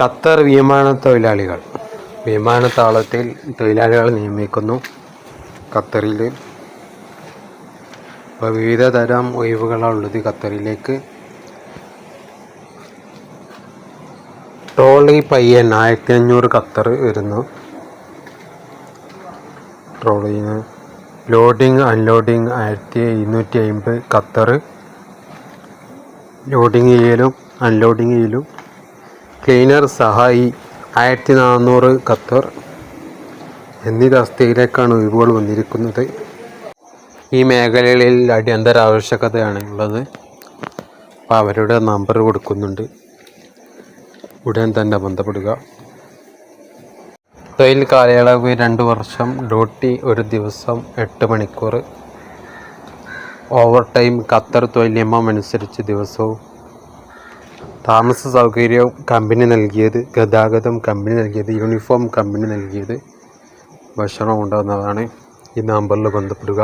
Qatar വിമാന തൊഴിലാളികൾ. വിമാനത്താവളത്തിൽ തൊഴിലാളികളെ നിയമിക്കുന്നു. ഖത്തറിൽ ഇപ്പോൾ വിവിധ തരം ഒഴിവുകളാണ് ഉള്ളത് ഖത്തറിലേക്ക്. ട്രോളി പയ്യൻ ആയിരത്തി അഞ്ഞൂറ് ഖത്തർ വരുന്നു. ട്രോളിന് ലോഡിങ് അൺലോഡിങ് ആയിരത്തി ഇരുന്നൂറ്റി അമ്പത് ഖത്തർ. ലോഡിങ് ചെയ്യലും അൺലോഡിങ് ചെയ്യലും. ക്ലീനർ സഹായി ആയിരത്തി നാനൂറ് ഖത്തർ എന്നീ തസ്തികയിലേക്കാണ് ഒഴിവുകൾ വന്നിരിക്കുന്നത്. ഈ മേഖലകളിൽ അടിയന്തര ആവശ്യകതയാണ് ഉള്ളത്. അപ്പോൾ അവരുടെ നമ്പർ കൊടുക്കുന്നുണ്ട്. ഉടൻ തന്നെ ബന്ധപ്പെടുക. തൊഴിൽ കാലയളവ് രണ്ട് വർഷം ഡ്യൂട്ടി ഒരു ദിവസം എട്ട് മണിക്കൂർ. ഓവർ ടൈം ഖത്തർ തൊഴിൽ നിയമം അനുസരിച്ച് ദിവസവും താമസ സൗകര്യവും കമ്പനി നൽകിയത് ഗതാഗതം കമ്പനി നൽകിയത് യൂണിഫോം കമ്പനി നൽകിയത് ഭക്ഷണം ഉണ്ടാകുന്നതാണ് ഈ നമ്പറിൽ ബന്ധപ്പെടുക.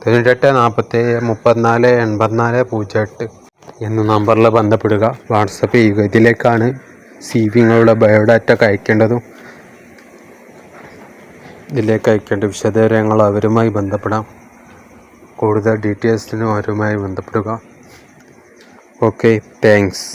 തൊണ്ണൂറ്റെട്ട് നാൽപ്പത്തേഴ് മുപ്പത്തിനാല് എൺപത്തിനാല് പൂജ്യം എട്ട് എന്ന നമ്പറിൽ ബന്ധപ്പെടുക. വാട്സപ്പ് ചെയ്യുക. ഇതിലേക്കാണ് സി ബയോഡാറ്റ അയക്കേണ്ടതും. ഇതിലേക്ക് അയക്കേണ്ട വിശദവിവരങ്ങൾ അവരുമായി ബന്ധപ്പെടാം. കൂടുതൽ ഡീറ്റെയിൽസിനും അവരുമായി ബന്ധപ്പെടുക. Okay thanks